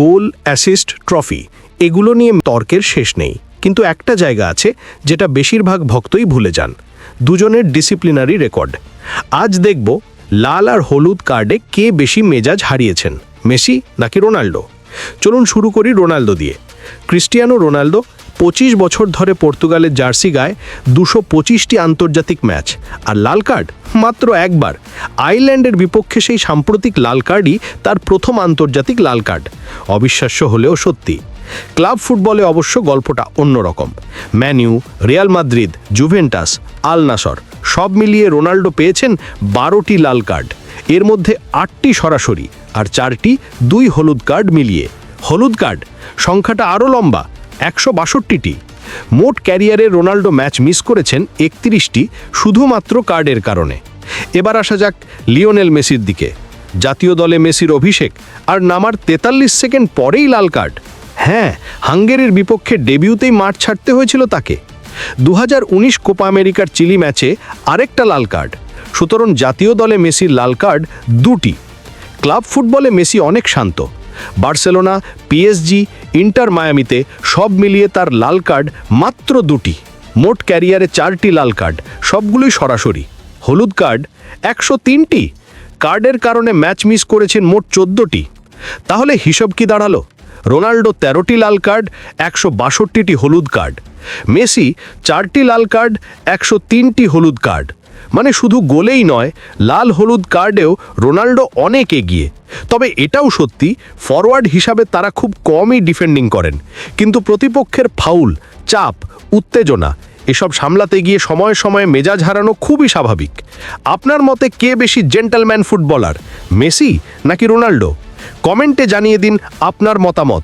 গোল, assist, trophy, এগুলো নিয়ে তর্কের শেষ নেই। কিন্তু একটা জায়গা আছে যেটা বেশিরভাগ ভক্তই ভুলে যান, দুজনের ডিসিপ্লিনারি রেকর্ড আজ দেখব লাল আর হলুদ কার্ডে কে বেশি মেজাজ হারিয়েছেন, মেসি নাকি রোনাল্ডো? চলুন শুরু করি রোনাল্ডো দিয়ে। ক্রিস্টিয়ানো রোনাল্ডো পঁচিশ বছর ধরে পর্তুগালের জার্সি গায়ে দুশো পঁচিশটি আন্তর্জাতিক ম্যাচ আর লাল কার্ড মাত্র একবার। আইল্যান্ডের বিপক্ষে সেই সাম্প্রতিক লাল কার্ডই তার প্রথম আন্তর্জাতিক লাল কার্ড। অবিশ্বাস্য হলেও সত্যি। ক্লাব ফুটবলে অবশ্য গল্পটা অন্যরকম। Man U Real Madrid, Juventus Al Nassr সব মিলিয়ে রোনাল্ডো পেয়েছেন বারোটি লাল কার্ড। এর মধ্যে আটটি সরাসরি আর চারটি দুই হলুদ কার্ড মিলিয়ে। হলুদ কার্ড। সংখ্যাটা আরও লম্বা, একশো বাষট্টিটি। মোট ক্যারিয়ারে রোনাল্ডো ম্যাচ মিস করেছেন একত্রিশটি শুধুমাত্র কার্ডের কারণে। এবার আসা যাক লিওনেল মেসির দিকে। জাতীয় দলে মেসির অভিষেক আর নামার তেতাল্লিশ সেকেন্ড পরেই লাল কার্ড। হ্যাঁ হাঙ্গেরির বিপক্ষে ডেবিউতেই মাঠ ছাড়তে হয়েছিল তাকে। দু উনিশ কোপা আমেরিকার চিলি ম্যাচে আরেকটা লাল কার্ড। সুতরাং জাতীয় দলে মেসির লাল কার্ড দুটি। ক্লাব ফুটবলে মেসি অনেক শান্ত। বার্সেলোনা পিএসজি ইন্টার মায়ামিতে সব মিলিয়ে তার লাল কার্ড মাত্র দুটি। মোট ক্যারিয়ারে চারটি লাল কার্ড, সবগুলোই সরাসরি। হলুদ কার্ড একশো তিনটি। কার্ডের কারণে ম্যাচ মিস করেছেন মোট চোদ্দোটি। তাহলে হিসাব কি দাঁড়াল? রোনাল্ডো তেরোটি লাল কার্ড, একশো বাষট্টিটি হলুদ কার্ড। মেসি চারটি লাল কার্ড, একশো তিনটি হলুদ কার্ড। মানে শুধু গোলেই নয়, লাল হলুদ কার্ডেও রোনাল্ডো অনেক এগিয়ে। তবে এটাও সত্যি, ফরওয়ার্ড হিসাবে তারা খুব কমই ডিফেন্ডিং করেন। কিন্তু প্রতিপক্ষের ফাউল, চাপ, উত্তেজনা, এসব সামলাতে গিয়ে সময়ে সময়ে মেজাজ হারানো খুবই স্বাভাবিক। আপনার মতে কে বেশি জেন্টালম্যান ফুটবলার, মেসি নাকি রোনাল্ডো? কমেন্টে জানিয়ে দিন আপনার মতামত।